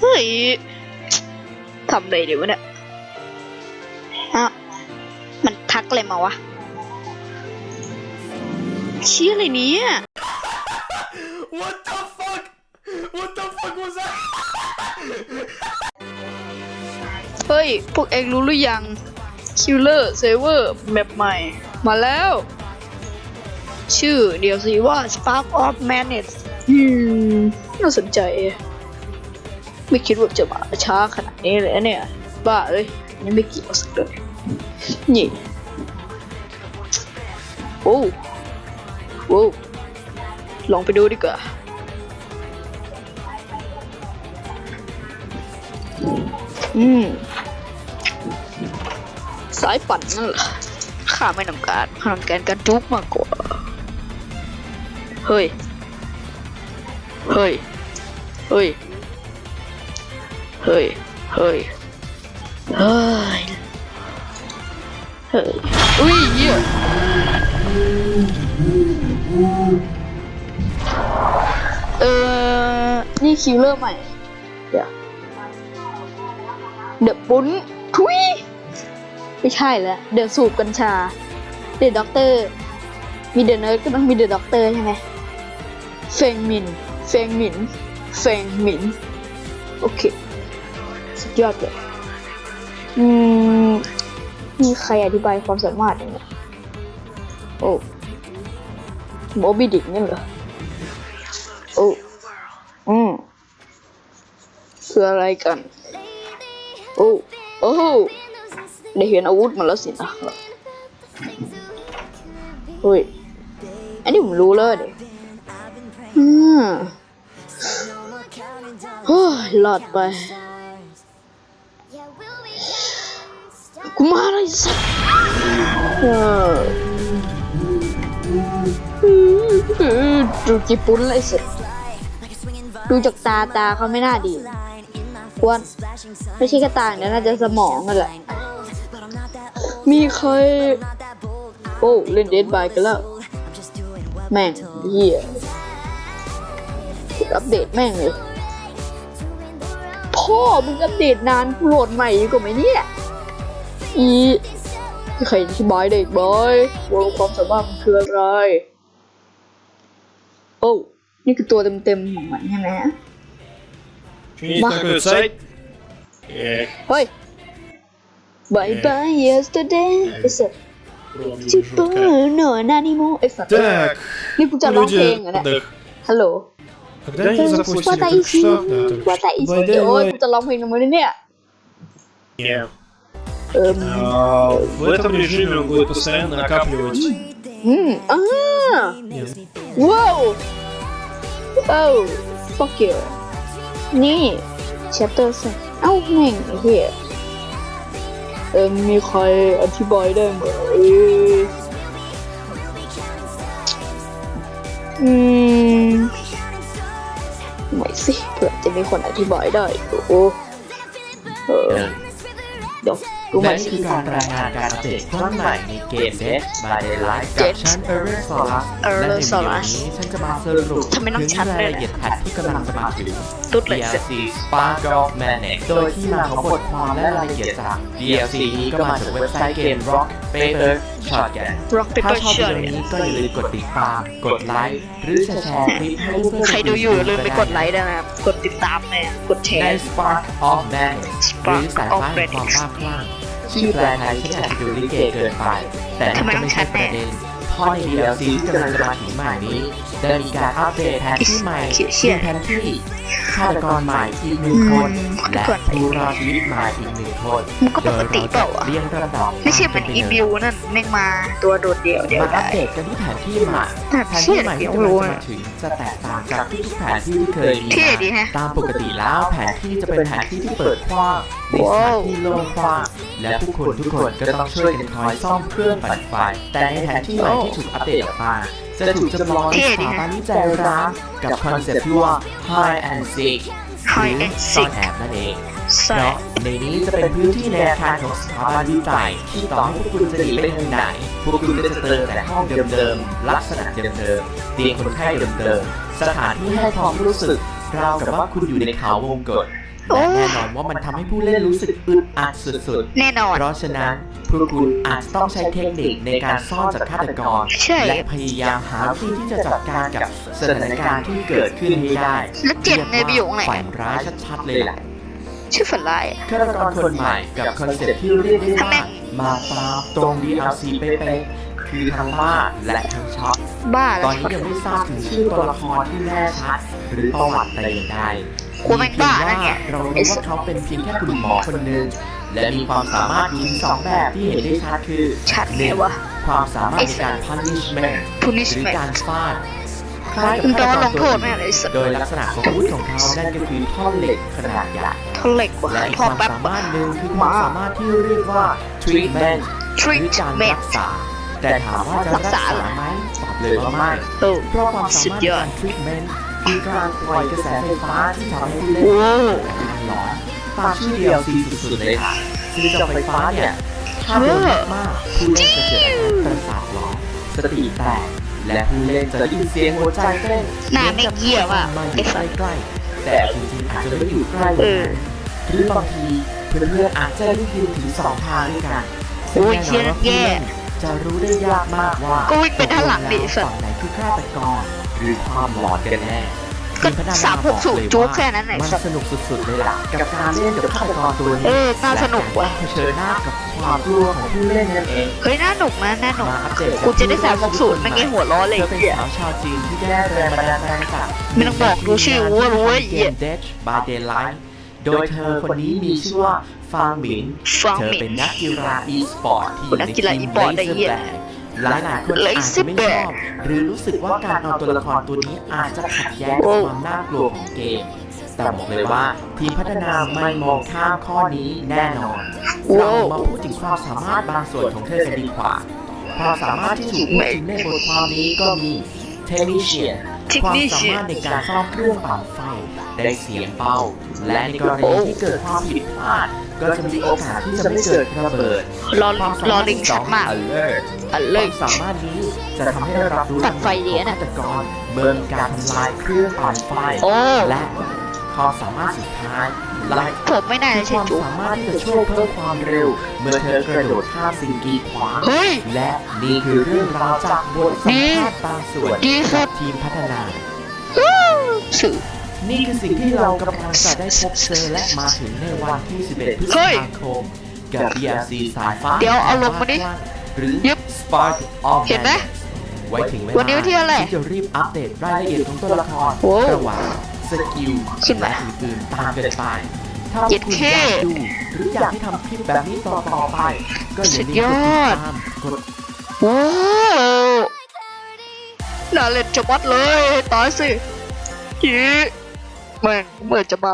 เฮ้ยทำอะไรเดี๋ยวะเนี่ยฮะมันทักอะไรมาวะเชี่ยอะไรเนี้ย What the fuck? What the fuck was that? เฮ้ย พวกเองรู้หรือยัง Killer Saver แมปใหม่ มาแล้ว ชื่อเดี๋ยวสิว่า Spark of Madness อืม น่าสนใจ ไม่คิดว่าจะมาช้าขนาดนี้เลยเนี่ย บ้าเลยยังไม่เกี่ยวสักเลยนี่โอ้โว้ลองไปดูดีกว่าอืมสายปั่นนั่นเหรอข้าไม่นำการข้านำการการทุกมากกว่า เฮ้ย เฮ้ย เฮ้ย เฮ้ย เฮ้ย เฮ้ย เฮ้ยอุ้ยเหี้ยเออ นี่คิวเลอร์ใหม่ เดี๋ยว เดอะปุ้นทุยไม่ใช่แล้ว เดอะสูบกัญชา เดอะด็อกเตอร์ มีเดอะเนิร์ดก็ต้องมีเดอะด็อกเตอร์ใช่ไหมเฟงมิน เฟงมิน เฟงมิน โอเค สุดยอดเลยอืมมีใครอธิบายความสามารถยังไงโอ้โมบิดิกนี่เหรอโอ้อืมคืออะไรกัน โอ้โอ้โหได้เห็นอาวุธมาแล้วสินะเฮ้ยอันนี้ผมรู้เลยเด็อืมเฮ้ยหลอดไป กูมาเลยสัสเออดูจิปุ้นเลยสิดูจากตาตาเขาไม่น่าดีกวนไม่ใช่แค่ตาอย่างเดียน่าจะสมองนั่นแหละ มีใคร โอ้ เล่นเดดบายกันแล้ว แม่งเหี้ยอัปเดตแม่งเลย พ่อมึงอัปเดตนานกูโหลดใหม่ดีกว่าไหมเนี่ย อีใครอธิบายได้อีกบอยว่าความสามารถมันคืออะไร โอ้ นี่คือตัวเต็มๆของมันใช่ไหม Есть Ма- такой сайт? Эх, เฮ้ย Bye bye yesterday ไอ้สัส кровью จิปเปอ жутко. ร์หน่อนานิโมไอ้สัส Так, นี่กูจะร้องเพลงเหรอ люди เนี่ย отдых. ฮัลโหล Когда они запустили ว่าแต่ этот อีซี штаб, да, только ว่าแต่อี что. ซี Бай-дай-бай. โอ้ยกูจะร้องเพลงทำไมเนี่ย Нет. เอิม А, В этом режиме он будет постоянно накапливать อืมอ่า Нет. ว้าวโอ้ fuck you นี่ chapter สเอ้าแม่งไอ้เหี้ยเออมีใครอธิบายได้ไหมอืม ม ไม่สิเผื่อจะมีคนอธิบายได้โอ้โหเออเดี๋ยวดูใหม่และสิคือการรายงานการอัปเดตครั้งใหม่ในเกม Dead by Daylight กับฉัน e r เ s o l a s และในวิดีโอนี้ฉันจะมาสรุปทำไมต้อถึงงชัดราเลยยละเอียดแพทที่กำลังจะมาถึง ตุ๊ดเลยเสร็จ DLC Spark of Madness โดยที่มาของบทความและรายละเอียดจาก DLC นี้ก็มาจากเว็บไซต์เกม Rock Paper Shotgun rock ถ้า paper ชอบวิดี shot โอนี้ก็อย่าลืมกดติดตาม กดไลค์ หรือแชร์คลิปให้เพื่อนๆใครดูอยู่อย่าลืมไปกดไลค์ด้วยนะครับ กดติดตามเลยกดแชใน ร์ Spark of Madness หรือ Spark สาย of ฟ้าแห่งความ Madness บ้าคลั่งชื่อแปลไทยฉันอาจจะดูลิเกเกินไป แต่นั่นก็ไม่ใช่ประเด็นเพราะใน DLC ที่กำลังจะมาถึงใหม่นี้ได้มีการอัปเดตแผนที่ใหม่มีแผนที่ฆาตกรใหม่อีกหนึ่งคนและผู้รอดชีวิตใหม่อีกหนึ่งคนมันก็โดปยกติเราเปล่าวะจะเรียงลำดับไม่ใช่เป็นอีบิวนั่นแม่งมาตัวโดดเดี่ยวเดียวมาอัได้ปเดตกันที่แผนที่ใหม่แต่แผนเชี่ที่ยใหม่เดี๋ที่ยวกำลังรู้จะอะมาถึงจะแตกต่างจากทุกๆแผนที่ที่เคยมีเท่ดีมาแฮะตามปกติแล้วแผนที่จะเป็นแผนที่ที่เปิดกว้างในสถานที่โล่งกว้างและผู้คนทุกคนก็ต้องช่วยกันคอยซ่อมเครื่องปั่นไฟแต่ในแผนที่ใหม่ที่ถูกอัปเดตออกมาจะถูกจำลองในสถาบันวิจัยร้างกับคอนเซ็ปต์ที่ว่า High and Seek หรือ Hide and ซ่อน Seek แอบนั่นเองใช่เนาะในนี้จะเป็นพื้นที่ในอาคารของสถาบันวิจัยที่ต่อให้พวกคุณจะหนีไปทางไหน พวกคุณก็จะเจอแต่ห้องเดิมๆ ลักษณะเดิมๆ เตียงคนไข้เดิมๆ สถานที่ให้ความรู้สึกราวกับว่าคุณอยู่ในเขาวงกฏโอ้ และแน่นอนว่ามันทำให้ผู้เล่นรู้สึกอึดอัดสุดๆแน่นอนเพราะฉะนั้นพวกคุณอาจจะต้องใช้เทคนิคในการซ่อนจากฆาตกร ใช่ และพยายามหาวิธีที่จะจัดการกับสถานการณ์ที่เกิดขึ้นให้ได้แล้วเจ็ดในประโยคไหนฝันร้ายชัดๆเลยล่ะ ชื่อฝันร้ายอะ ฆาตกรคนใหม่กับคอนเซ็ปต์ที่เรียกได้ทำไม ว่ามาตามตรง DLC เป๊ะๆคือทั้งบ้าและทั้งช็อกบ้าตแล้อวนนี้ยังไม่ทราบถึงชื่อตัวละครที่แน่ชัด หรือประวัติแต่อย่างใด กูแม่งบ้านะเนี่ยเรารู้ว่าเขาเป็นเพียงแค่คุณหมอคนหนึ่งและมีความสามารถอยู่ถึงสองแบบที่เห็นได้ชัดคือชัดหไงนึ่งวะความสามารถในการ punishment หรือ punishment การฟาดคล้ายมันแปลกับว่าลฆางตโทกรษแม่เลยสัตว์โดยลักษณะของอาวุธของเขานั่นก็คือท่อนเหล็กขนาดใหญ่เท่าเหล็กกว่าและอีกทคอวามแป๊บสามารถหนึ่งคือความสามารถที่เรียกว่า treatment หรือการ treatment รักษาแต่ถามว่าจะรักษาไหมตอบเลยว่าไม่โอ้เพราะความสุสาดมารถยในอดการ treatment คือการปล่อยกระแสไฟฟ้าที่ทำให้ผู้เล่นโอ้การหลอนตามชื่อ DLC สุดๆเลยค่ะซึ่งเจ้าไฟฟ้าเนี่ยถ้าโดนมากๆผู้เล่นจะเกิดอาการประสาทหลอนสติแตกและผู้เล่นจะได้ยินเสียงหัวใจเต้นหน้าไม่เหี้ยว่ะมาอไอ้ยู่สัสใกล้ๆแต่จริงๆอาจจะไม่ได้อยู่ใกล้เออหรือบางทีเพื่อนๆอาจจะได้ยินถึงสองทางด้วยกันโอ้ยซึ่งแน่นอนว่าเชี่ผู้ยแย่เล่นจะรู้ได้ยากมากว่าก็วิ่งไปด้านหลังดิสัสฝั่งไหนคือฆาตกร หรือความหลอนกันแน่ก็ทีพัฒนสามหกบอสูเลยจุกว่าแค่นั้นไหนมันสัตว์สนุกสุดๆเลยล่ะกับการเล่นกับฆาตกรตัวนี้เออน่าสนุกว่ะและารเผชิญหน้ากับความกลัวของผู้เล่นนั่นเองเฮ้ยน่าหนุกนะน่าหนุกมาอัปเดตกูจะได้สามหกสูตรไม่งี้หัวล้อเลยเธอเป็นสาวชาวจีนที่ได้แรงบันดาลใจจากไม่ต้องบอกรู้ชื่อว่ารู้ว่าเกม Dead by Daylight โดยเธอคนนี้มีชื่อว่าฟางหมินฟางหมินเธอเป็นนักกีฬา e-sport ที่อยู่นัในกกีฬาทีม e-sport ได้เหี้ย หลายหลายๆคนอาจจะไม่ชอบหรือรู้สึกว่าการเอาตัวละครตัวนี้อาจจะขัดแย้งกับความน่ากลัวของเกม แต่บอกเลยว่าทีมพัฒนาไม่มองข้ามข้อนี้แน่นอนเรามาพูดถึงความสามารถบางส่วนของเธอกันดีกว่าความสามารถที่ถูกพูดถึงในบทความนี้ก็มีเทคนิเชียน ความสามารถในการซ่อมเครื่องปั่นไฟได้เสียงเบาและในกรณีที่เกิดความผิดพลาด ก็จะมีโอกาสที่จะไม่เกิดระเบิดรอความสารอมารถลิงที่สชัอดงมาก alert อันคเลวายมสามารถนี้จะทำให้เรารับรู้ตัดไฟดีนะฆาตกรเมื่อมีการทำลายเครื่องปั่นไฟโอ้และ ความสามารถสุดท้ายไลท์ผมไม่น่าคืจะอคใช่วามจุกสามารถที่จะช่วยเพิ่มความเร็ว เมื่อเธอกระโดดข้ามสิ่งกีดขวางเฮ้ย และนี่คือเรื่องราวจากบทสัมภาษณ์บางส่วนดีสุจาดกทีมพัฒนา สื่อ นี่คือสิ่งที่เรากำลังจะได้พบเจอและมาถึงในวันที่ 11 พฤษเฮ้ยภาคม กับ DLC สายฟ้าเดี๋ยวเอาลงมาดิหรือ ยึบ Spark of เห็นไหม Madness ไว้ถึงเวลาวันนี้วันที่อะไรที่จะรีบอัปเดตรายละเอียดของตัวละครโอ้ ระหว่างส กิลขึ้นมาและอื่นๆตามกันไป ถ้าเจ็ดคุณเคอยากดูหรืออยากให้ทำคลิปแบบนี้ต่อๆไป ก็อย่าลืมสุดกยดอติดดตามกดโอ้น่าเล่นจะมัดเลยตายสิจีแม่งเมื่อจะมา